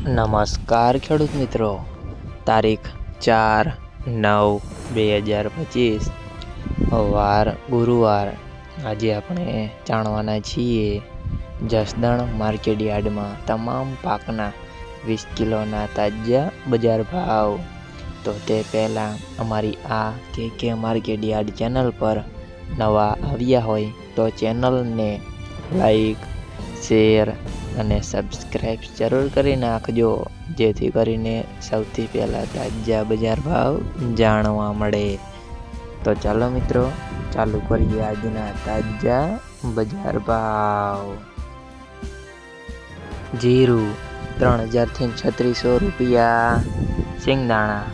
નમસ્કાર ખેડૂત મિત્રો. તારીખ ચાર નવ બે હજાર પચીસ. વાર ગુરુવાર. આજે આપણે જાણવાના છીએ જસદણ માર્કેટ યાર્ડમાં તમામ પાકના વીસ કિલોના તાજા બજાર ભાવ. તો તે પહેલાં અમારી આ કે કે માર્કેટ યાર્ડ ચેનલ પર નવા આવ્યા હોય તો ચેનલને લાઈક, શેર અને સબસ્ક્રાઈબ જરૂર કરી નાખજો, જેથી કરીને સૌથી પહેલાં તાજા બજાર ભાવ જાણવા મળે. તો ચાલો મિત્રો, ચાલુ કરીએ આજના તાજા બજાર ભાવ. જીરું ત્રણ હજારથી છત્રીસો રૂપિયા સિંગદાણા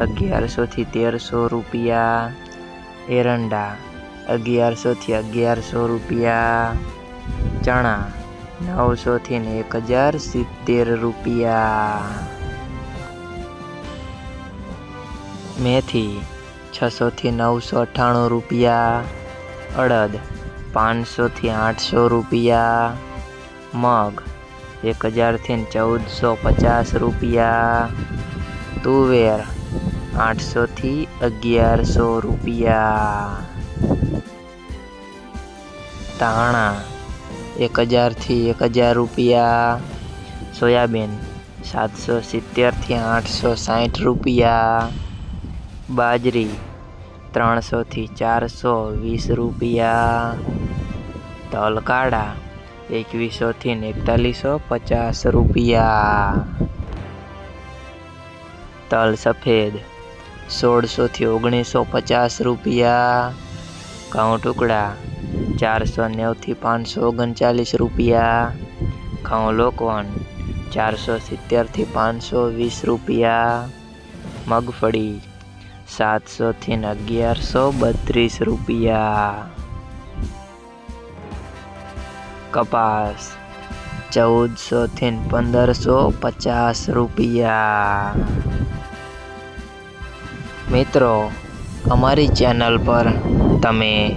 અગિયારસોથી તેરસો રૂપિયા, એરંડા અગિયારસોથી અગિયારસો રૂપિયા, ચણા નવસોથી ને એક હજાર સિત્તેર રૂપિયા. મેથી, છસોથી નવસો અઠ્ઠાણું રૂપિયા. અડદ, પાંચસોથી આઠસો રૂપિયા. મગ, એક હજારથી ચૌદસો પચાસ રૂપિયા. તુવેર, આઠસોથી અગિયારસો રૂપિયા. ધાણા એક હજારથી એક હજાર રૂપિયા. સોયાબીન સાતસો સિત્તેરથી આઠસો સાઠ રૂપિયા. બાજરી ત્રણસોથી ચારસો વીસ રૂપિયા. તલ કાળા એકવીસોથી એકતાલીસો પચાસ રૂપિયા. તલ સફેદ સોળસોથી ઓગણીસો પચાસ રૂપિયા. ઘઉં ટુકડા ચારસો નેવથી પાંચસો ઓગણચાલીસ રૂપિયા. ઘઉં લોકવન. ચારસો સિત્તેરથી પાંચસો વીસ રૂપિયા. મગફળી. સાતસોથી અગિયારસો બત્રીસ રૂપિયા. કપાસ. ચૌદસોથી પંદરસો પચાસ રૂપિયા. મિત્રો, અમારી ચેનલ પર તમે